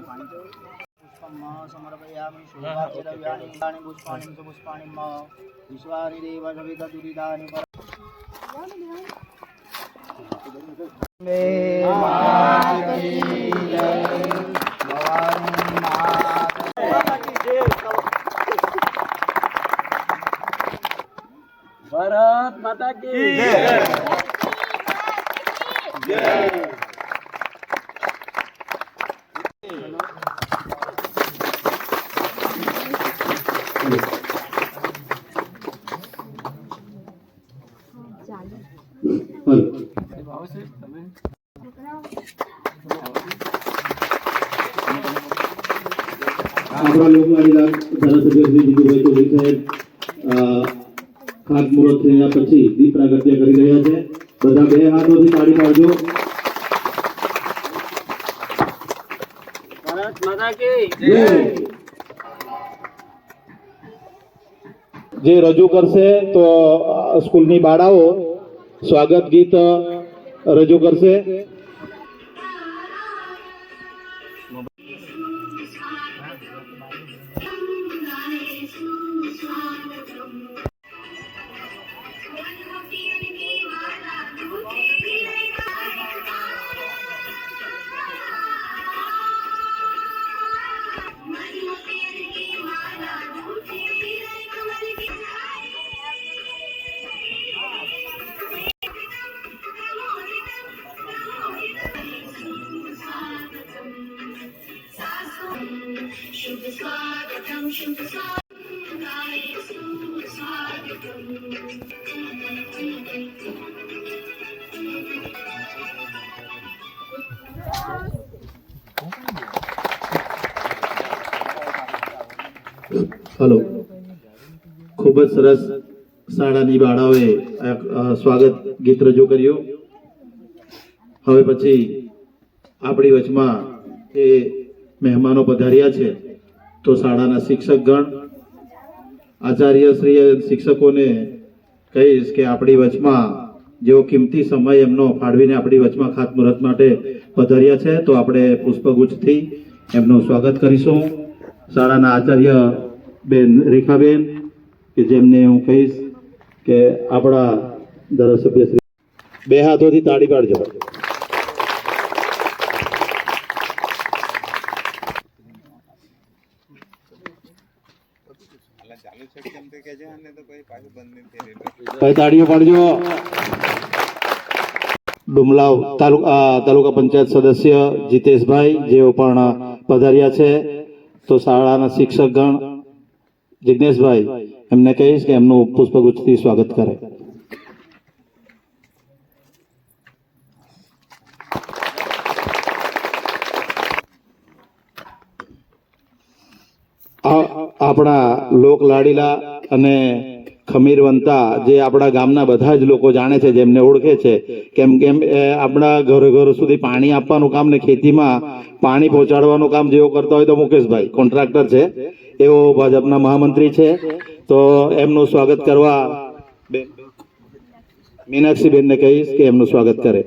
पुष्पं समर्पयामि शोभाद्रव्याणि तानि पुष्पाणि च पुष्पाणि मम विश्वानि देव सविदुरिदानि पर मे माता की जय भवानी माता की जय ભારત માતા કી આપણા જે રજૂ કરશે તો સ્કૂલની બાળાઓ સ્વાગત ગીત રજૂ કરશે. હલો. ખૂબ જ સરસ શાળાની બાળાઓએ સ્વાગત ગીત રજૂ કર્યું. હવે પછી આપણી વચમાં એ મહેમાનો પધાર્યા છે, તો શાળાના શિક્ષકગણ આચાર્યશ્રી શિક્ષકોને કહીશ કે આપણી વચમાં જેઓ કિંમતી સમય એમનો ફાળવીને આપણી વચમાં ખાતમુહૂર્ત માટે પધાર્યા છે, તો આપણે પુષ્પગુચ્છથી એમનું સ્વાગત કરીશું. શાળાના આચાર્ય બેન રેખાબેન, કે જેમને હું કહીશ કે આપણા ધારાસભ્ય શ્રી બે હાથોથી તાળી પાડજો તાળીઓ પાડજો. ડુમલાવ તાલુકા તાલુકા પંચાયત સદસ્ય જીતેશભાઈ, જેઓ પણ પધાર્યા છે, તો શાળાના શિક્ષકગણ જિજ્ઞેશભાઈ એમને કહીશ કે એમનું પુષ્પગુચ્છથી સ્વાગત કરે. આપણા લોક લાડીલા અને ખમીરવંતા જે આપણા ગામના બધા જ લોકો જાણે છે, જેમને ઓળખે છે, કેમ કેમ એ આપણા ઘર ઘર સુધી પાણી આપવાનું કામ ને ખેતીમાં પાણી પહોંચાડવાનું કામ જેઓ કરતા હોય તો મુકેશભાઈ, કોન્ટ્રાક્ટર છે. એઓ ભાજપના મહામંત્રી છે. તો એમનું સ્વાગત કરવા બેન, મીનાક્ષીબેનને કહીશ કે એમનું સ્વાગત કરે.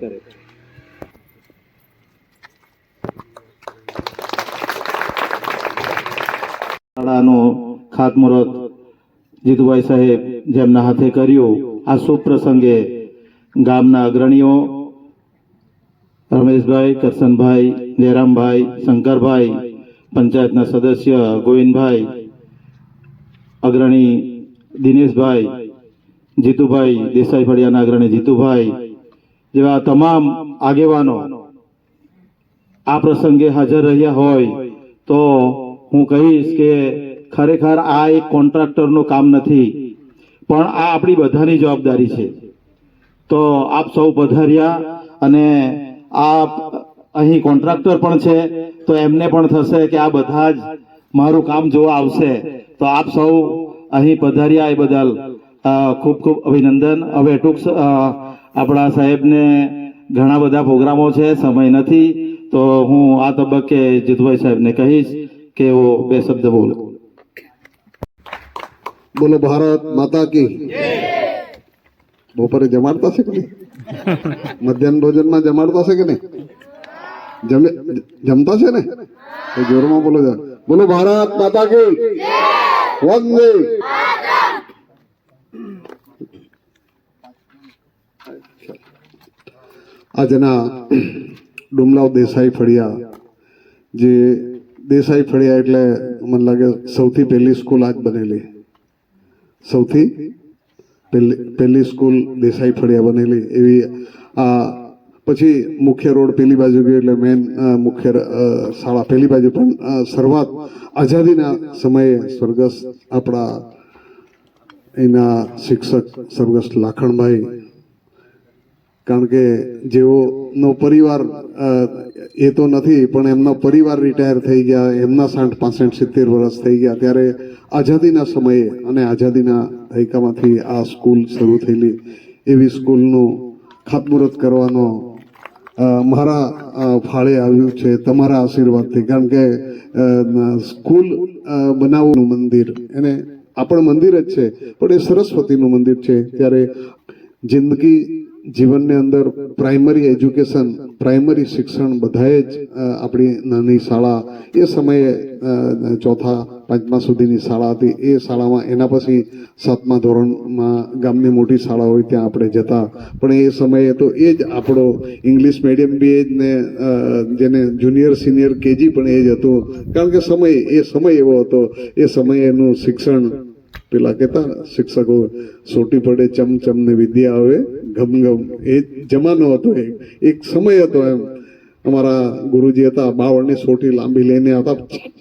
શાળાનું ખાતમુહૂર્ત જીતુભાઈ સાહેબ જેમના હાથે કર્યું. આ શુભ પ્રસંગે ગામના અગ્રણીઓ રમેશભાઈ, કરશનભાઈ, જયરામભાઈ, શંકરભાઈ પંચાયતના સદસ્ય ગોવિંદભાઈ, અગ્રણી દિનેશભાઈ, જીતુભાઈ દેસાઈ ફળિયાના અગ્રણી જીતુભાઈ જેવા તમામ આગેવાનો આ પ્રસંગે હાજર રહ્યા હોય તો હું કહીશ કે ખરેખર આ એક કોન્ટ્રાક્ટરનું કામ નથી, પણ આ આપણી બધાની જવાબદારી છે. તો આપ સૌ પધાર્યા અને આપ અહીં કોન્ટ્રાક્ટર પણ છે તો એમને પણ થશે કે આ બધા જ મારું કામ જોવા આવશે. તો આપ સૌ અહીં પધાર્યા એ બદલ ખૂબ ખૂબ અભિનંદન. હવે ટૂંક આપણા સાહેબને ઘણા બધા પ્રોગ્રામો છે સમય નથી તો હું આ તબક્કે જીતુભાઈ સાહેબને કહીશ કે એવો બે શબ્દ બોલો. બોલો ભારત માતા કી. બપોરે જમાડતા છે કે નહીં? મધ્યાહન ભોજનમાં જમાડતા છે કે નહીં? જમતા છે ને? તો જોરમાં બોલો જરા. બોલો, ભારત માતા કી વંદે. આજના ડુમલાવ દેસાઈ ફળિયા. જે દેસાઈ ફળિયા એટલે મને લાગે સૌથી પહેલી સ્કૂલ આજ બનેલી. સૌથી પહેલી પહેલી સ્કૂલ દેસાઈ ફળિયા બનેલી. એવી આ પછી મુખ્ય રોડ પેલી બાજુ ગયો એટલે મેન મુખ્ય શાળા પેલી બાજુ. પણ શરૂઆત આઝાદીના સમયે સ્વર્ગસ્થ આપણા એના શિક્ષક સ્વર્ગસ્થ લાખણભાઈ. કારણ કે જેઓનો પરિવાર એ તો નથી, પણ એમનો પરિવાર રિટાયર થઈ ગયા, એમના સાઠ, પાસઠ, સિત્તેર વર્ષ થઈ ગયા. ત્યારે આઝાદીના સમયે અને આઝાદીના હૈકામાંથી આ સ્કૂલ શરૂ થયેલી, એવી સ્કૂલનું ખાતમુહૂર્ત કરવાનો મારા ફાળે આવ્યું છે તમારા આશીર્વાદથી. કારણ કે સ્કૂલ બનાવવાનું મંદિર. એને આપણ મંદિર જ છે, પણ એ સરસ્વતીનું મંદિર છે. ત્યારે જિંદગી જીવનની અંદર પ્રાઇમરી એજ્યુકેશન, પ્રાઇમરી શિક્ષણ બધાએ જ આપણી નાની શાળા એ સમયે ચોથા પાંચમા સુધીની શાળા હતી. એ શાળામાં એના પછી સાતમા ધોરણમાં ગામની મોટી શાળા હોય ત્યાં આપણે જતા. પણ એ સમયે તો એ જ આપણો ઇંગ્લિશ મીડિયમ બી એ જ ને જેને જુનિયર, સિનિયર કેજી પણ એ જ હતું. કારણ કે સમય, એ સમય એવો હતો. એ સમયેનું શિક્ષણ પેલા કહેતા શિક્ષકો સોટી પડે ચમચમ ને વિદ્યા આવે, ગમ ગમ. એ જમાનો હતો એક સમય હતો એમ. અમારા ગુરુજી હતા, બાવળની સોટી લાંબી લઈને આવતા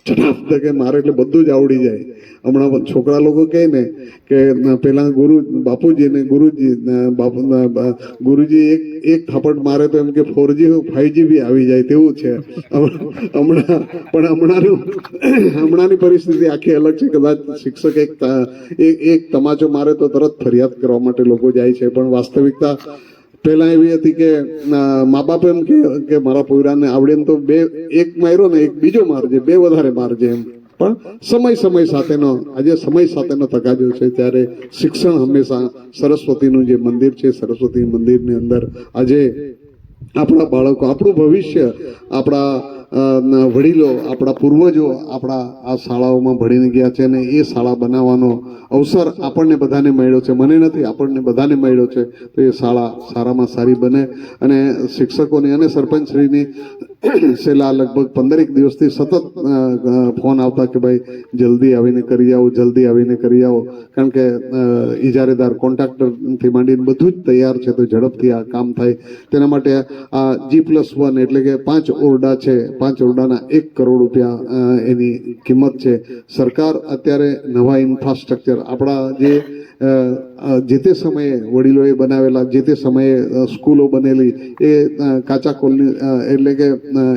ચટાફ કે મારે એટલે બધું જ આવડી જાય. હમણાં છોકરા લોકો કહે ને કે પેલા ગુરુ, બાપુજી ને ગુરુજી બાપુ ગુરુજી એક એક થપ્પડ મારે તો એમ કે ફોરજી, ફાઈવજી બી આવી જાય તેવું છે. હમણાં, પણ હમણાંનું, હમણાંની પરિસ્થિતિ આખી અલગ છે. કદાચ શિક્ષક એક એક તમાચો મારે તો તરત ફરિયાદ કરવા માટે લોકો જાય છે. પણ વાસ્તવિકતા પહેલા એવી હતી કે મા બાપ એમ કે કે મારા પોયરાને આવડે એમ તો બે, એક માર્યો ને એક બીજો મારજે, બે વધારે મારજે એમ. પણ સમય સમય સાથેનો, આજે સમય સાથેનો તકાજો છે ત્યારે શિક્ષણ હંમેશા સરસ્વતીનું જે મંદિર છે, સરસ્વતી મંદિરની અંદર આજે આપણા બાળકો, આપણું ભવિષ્ય આપણા વડીલો, આપણા પૂર્વજો આપણા આ શાળાઓમાં ભણીને ગયા છે અને એ શાળા બનાવવાનો અવસર આપણને બધાને મળ્યો છે. મને નથી, આપણને બધાને મળ્યો છે. તો એ શાળા સારામાં સારી બને અને શિક્ષકોની અને સરપંચશ્રીની છેલ્લા લગભગ પંદરેક દિવસથી સતત ફોન આવતા કે ભાઈ, જલ્દી આવીને કરી આવો, જલ્દી આવીને કરી આવો. કારણ કે ઇજારેદાર કોન્ટ્રાક્ટરથી માંડીને બધું જ તૈયાર છે, તો ઝડપથી આ કામ થાય. તેના માટે આ જી પ્લસ વન એટલે કે પાંચ ઓરડા છે, પાંચ ઓરડાના એક કરોડ રૂપિયા એની કિંમત છે. સરકાર અત્યારે નવા ઇન્ફ્રાસ્ટ્રક્ચર આપણા જે જે તે સમયે વડીલોએ બનાવેલા, જે તે સમયે સ્કૂલો બનેલી, એ કાચા કોલની એટલે કે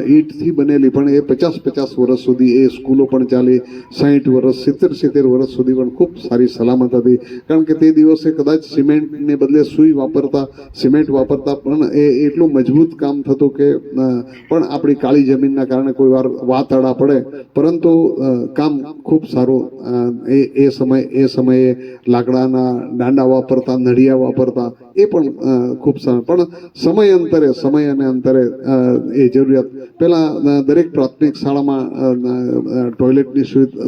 ઈંટથી બનેલી, પણ એ પચાસ પચાસ વર્ષ સુધી એ સ્કૂલો પણ ચાલી સાહીઠ વર્ષ સિત્તેર સિત્તેર વર્ષ સુધી પણ ખૂબ સારી સલામત હતી. કારણ કે તે દિવસે કદાચ સિમેન્ટને બદલે સુઈ વાપરતા, સિમેન્ટ વાપરતા પણ એ એટલું મજબૂત કામ થતું કે પણ આપણી કાળી જમીનના કારણે કોઈ વાર વાતડા પડે. પરંતુ કામ ખૂબ સારું એ એ સમય, એ સમયે લાકડાના દાંડા વાપરતા, નળિયા વાપરતા, એ પણ ખૂબ સારું. પણ સમય અંતરે સમય અને અંતરે એ જરૂરિયાત. પહેલાં દરેક પ્રાથમિક શાળામાં ટોયલેટની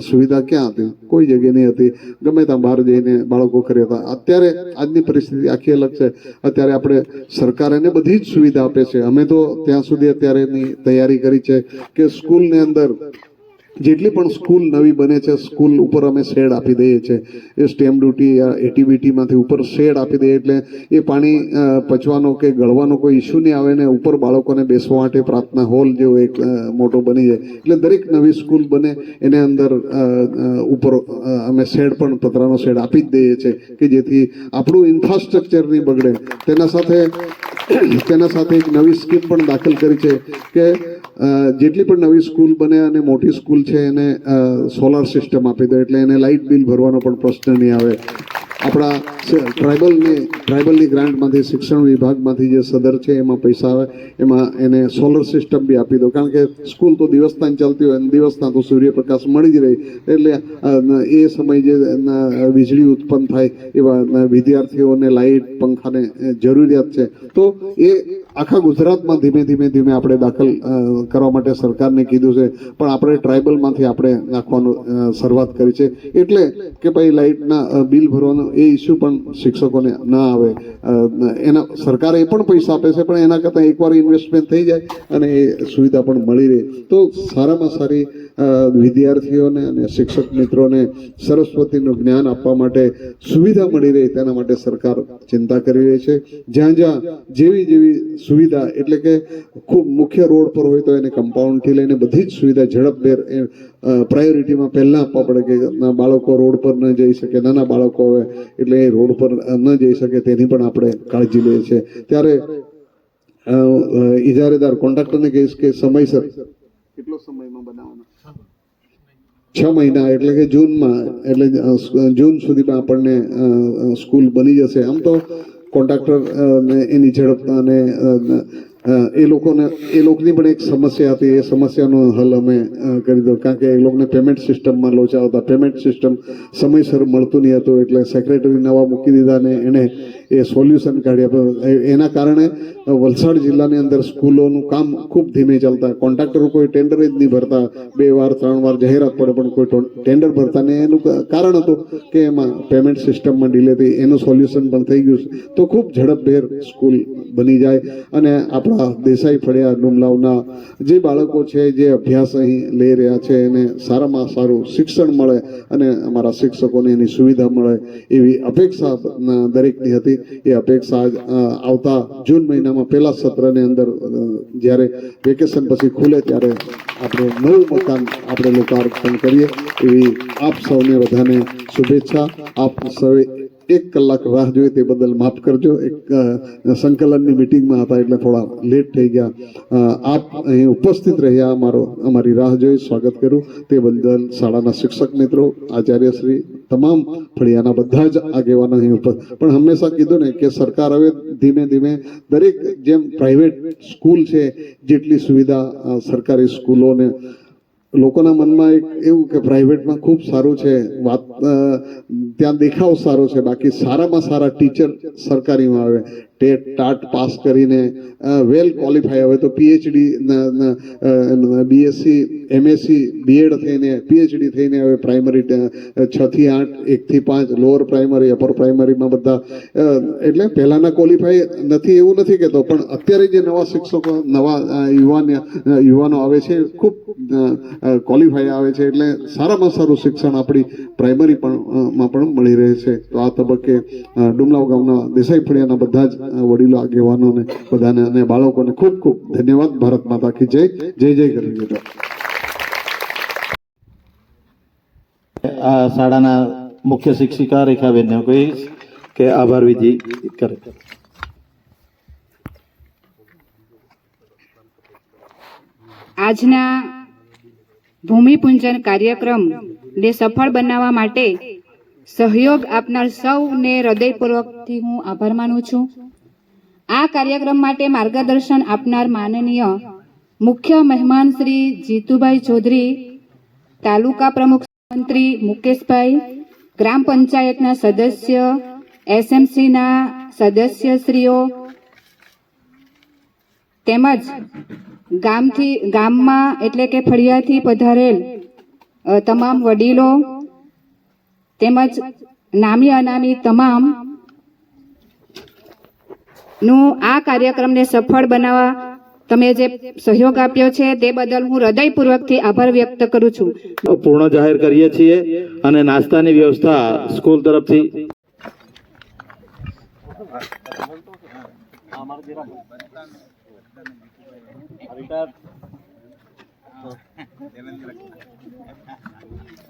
સુવિધા ક્યાં હતી? કોઈ જગ્યાએ નહીં હતી. ગમે ત્યાં બહાર જઈને બાળકો કરી હતા. અત્યારે આજની પરિસ્થિતિ આખી અલગ છે. અત્યારે આપણે સરકાર એને બધી જ સુવિધા આપે છે. અમે તો ત્યાં સુધી અત્યારે એની તૈયારી કરી છે કે સ્કૂલની અંદર જેટલી પણ સ્કૂલ નવી બને છે, સ્કૂલ ઉપર અમે શેડ આપી દઈએ છીએ. એ સ્ટેમ ડ્યુટી એટીબીટીમાંથી ઉપર શેડ આપી દઈએ એટલે એ પાણી પચવાનો કે ગળવાનો કોઈ ઇસ્યુ નહીં આવે ને ઉપર બાળકોને બેસવા માટે પ્રાર્થના હોલ જેવો એક મોટો બની જાય. એટલે દરેક નવી સ્કૂલ બને, એને અંદર ઉપર અમે શેડ પણ પતરાનો શેડ આપી જ દઈએ છીએ કે જેથી આપણું ઇન્ફ્રાસ્ટ્રક્ચર નહીં બગડે. તેના સાથે તેના સાથે એક નવી સ્કીમ પણ દાખલ કરી છે કે જેટલી પણ નવી સ્કૂલ બને અને મોટી સ્કૂલ છે એને સોલાર સિસ્ટમ આપી દો, એટલે એને લાઇટ બિલ ભરવાનો પણ પ્રશ્ન નહીં આવે. આપણા ટ્રાઇબલને, ટ્રાઇબલની ગ્રાન્ટમાંથી, શિક્ષણ વિભાગમાંથી જે સદર છે, એમાં પૈસા આવે, એમાં એને સોલર સિસ્ટમ બી આપી દો. કારણ કે સ્કૂલ તો દિવસના ચાલતી હોય અને દિવસના તો સૂર્યપ્રકાશ મળી જ રહે. એટલે એ સમય જે વીજળી ઉત્પન્ન થાય, એવા વિદ્યાર્થીઓને લાઇટ, પંખાને જરૂરિયાત છે. તો એ આખા ગુજરાતમાં ધીમે ધીમે ધીમે આપણે દાખલ કરવા માટે સરકારને કીધું છે. પણ આપણે ટ્રાઇબલમાંથી આપણે નાખવાનું શરૂઆત કરી છે. એટલે કે ભાઈ લાઇટના બિલ ભરવાનો એ ઇસ્યુ પણ શિક્ષકોને ના આવે. એના સરકારે એ પણ પૈસા આપે છે, પણ એના કરતાં એકવાર ઇન્વેસ્ટમેન્ટ થઈ જાય અને એ સુવિધા પણ મળી રહે. તો સારામાં સારી વિદ્યાર્થીઓને અને શિક્ષક મિત્રોને સરસ્વતીનું જ્ઞાન આપવા માટે સુવિધા મળી રહે તેના માટે સરકાર ચિંતા કરી રહી છે. જ્યાં જ્યાં જેવી જેવી સુવિધા એટલે કે ખૂબ મુખ્ય રોડ પર હોય તો એને કમ્પાઉન્ડથી લઈને બધી જ સુવિધા ઝડપભેર એ પ્રાયોરિટીમાં પહેલાં આપવા પડે કે બાળકો રોડ પર ન જઈ શકે, નાના બાળકો હોય એટલે એ રોડ પર ન જઈ શકે તેની પણ આપણે કાળજી લઈએ છીએ. ત્યારે ઇજારેદાર કોન્ટ્રાક્ટરને કહીશ કે સમયસર કેટલો સમયમાં બનાવવાનો? છ મહિના એટલે કે જૂનમાં, એટલે જૂન સુધીમાં આપણને સ્કૂલ બની જશે. આમ તો કોન્ટ્રાક્ટર એની ઝડપ અને એ લોકોને, એ લોકોની પણ એક સમસ્યા હતી. એ સમસ્યાનો હલ અમે કરી દો કારણ કે એ લોકોને પેમેન્ટ સિસ્ટમમાં લોચા હતા પેમેન્ટ સિસ્ટમ સમયસર મળતું નહીં હતું. એટલે સેક્રેટરી નવા મૂકી દીધા ને એણે એ સોલ્યુશન કાઢ્યા. એના કારણે વલસાડ જિલ્લાની અંદર સ્કૂલોનું કામ ખૂબ ધીમે ચાલતા. કોન્ટ્રાક્ટરો કોઈ ટેન્ડર જ નહીં ભરતા. બે વાર, ત્રણ વાર જાહેરાત પડે, પણ કોઈ ટેન્ડર ભરતા ને એનું કારણ હતું કે એમાં પેમેન્ટ સિસ્ટમમાં ડીલે થઈ એનું સોલ્યુશન પણ થઈ ગયું છે. તો ખૂબ ઝડપભેર સ્કૂલ બની જાય. અને આપણા દેસાઈ ફળિયા ડુમલાવના જે બાળકો છે, જે અભ્યાસ અહીં લઈ રહ્યા છે, એને સારામાં સારું શિક્ષણ મળે અને અમારા શિક્ષકોને એની સુવિધા મળે એવી અપેક્ષા દરેકની હતી. એ અપેક્ષા આવતા જૂન મહિનામાં પહેલા સત્રની અંદર જ્યારે વેકેશન પછી ખુલે ત્યારે આપણે નવું મકાન આપણે લોકાર્પણ કરીએ એવી આપ સૌને બધાને શુભેચ્છા. આપ સૌએ એક કલાક રાહ જોઈ તે બદલ માફ કરજો. એક સંકલનની મિટિંગમાં હતા એટલે થોડા લેટ થઈ ગયા. આપ અહીં ઉપસ્થિત રહ્યા અમારો અમારી રાહ જોઈ સ્વાગત કર્યું તે બદલ શાળાના શિક્ષક મિત્રો, આચાર્યશ્રી, તમામ ફળિયાના બધા જ આગેવાનો અહીં ઉપસ્થિત. પણ હંમેશા કીધું ને કે સરકાર હવે ધીમે ધીમે દરેક જેમ પ્રાઇવેટ સ્કૂલ છે, જેટલી સુવિધા સરકારી સ્કૂલોને લોકોના મનમાં એક એવું કે પ્રાઇવેટમાં ખૂબ સારું છે, વાત ત્યાં દેખાવ સારો છે, બાકી સારામાં સારા ટીચર સરકારીમાં આવે. ટેટ ટાટ પાસ કરીને વેલ ક્વોલિફાય હવે તો પીએચડી બીએસસી એમએસસી બીએડ થઈને પીએચડી થઈને હવે પ્રાઇમરી છ થી આઠ એકથી પાંચ લોઅર પ્રાઇમરી અપર પ્રાઇમરીમાં બધા એટલે પહેલાંના ક્વોલિફાય નથી, એવું નથી કહેતો, પણ અત્યારે જે નવા શિક્ષકો, નવા યુવાન યુવાનો આવે છે, ખૂબ ક્વોલિફાય આવે છે, એટલે સારામાં સારું શિક્ષણ આપણી પ્રાઇમરી પણ માં પણ મળી રહે છે. તો આ તબક્કે ડુમલાવ ગામના દેસાઈ ફળિયાના બધા જ વડીલો આગેવાનોને બધાને અને બાળકોને ખૂબ ખૂબ ધન્યવાદ. ભારત માતા કી જય જય જય કરી દીધો આ શાળાના મુખ્ય શિક્ષિકા રેખાબેનને કહીશ કે આભાર વિધિ કરે. આજના ભૂમિપૂજન કાર્યક્રમને સફળ બનાવવા માટે સહયોગ આપનાર સૌને હૃદયપૂર્વકથી હું આભાર માનું છું. આ કાર્યક્રમ માટે માર્ગદર્શન આપનાર માનનીય મુખ્ય મહેમાન શ્રી જીતુભાઈ ચૌધરી, તાલુકા પ્રમુખ મંત્રી મુકેશભાઈ, ગ્રામ પંચાયતના સદસ્ય, એસએમસીના સદસ્યશ્રીઓ તેમજ ગામથી, ગામમાં એટલે કે ફળિયાથી પધારેલ તમામ વડીલો તેમજ નામી અનામી તમામ નું આ કાર્યક્રમને સફળ બનાવવા તમે જે સહયોગ આપ્યો છે તે બદલ હું હૃદયપૂર્વકથી આભાર વ્યક્ત કરું છું. પૂર્ણ જાહેર કરીએ છીએ અને નાસ્તાની વ્યવસ્થા સ્કૂલ તરફથી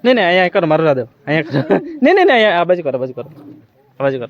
નહીં નહીં અહીંયા કરો મારું રાધવ અહીંયા કરો. નહીં નહીં નહીં અહીંયા આ બાજુ કરો બાજુ કરો. આ બાજુ કરો.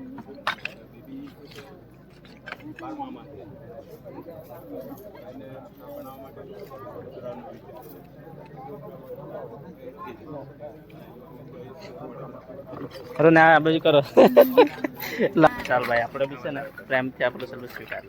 અરે ના, આ બાજુ કરો. ચાલ ભાઈ, આપણે બી છે ને પ્રેમથી આપણે સર્વિસ સ્વીકાર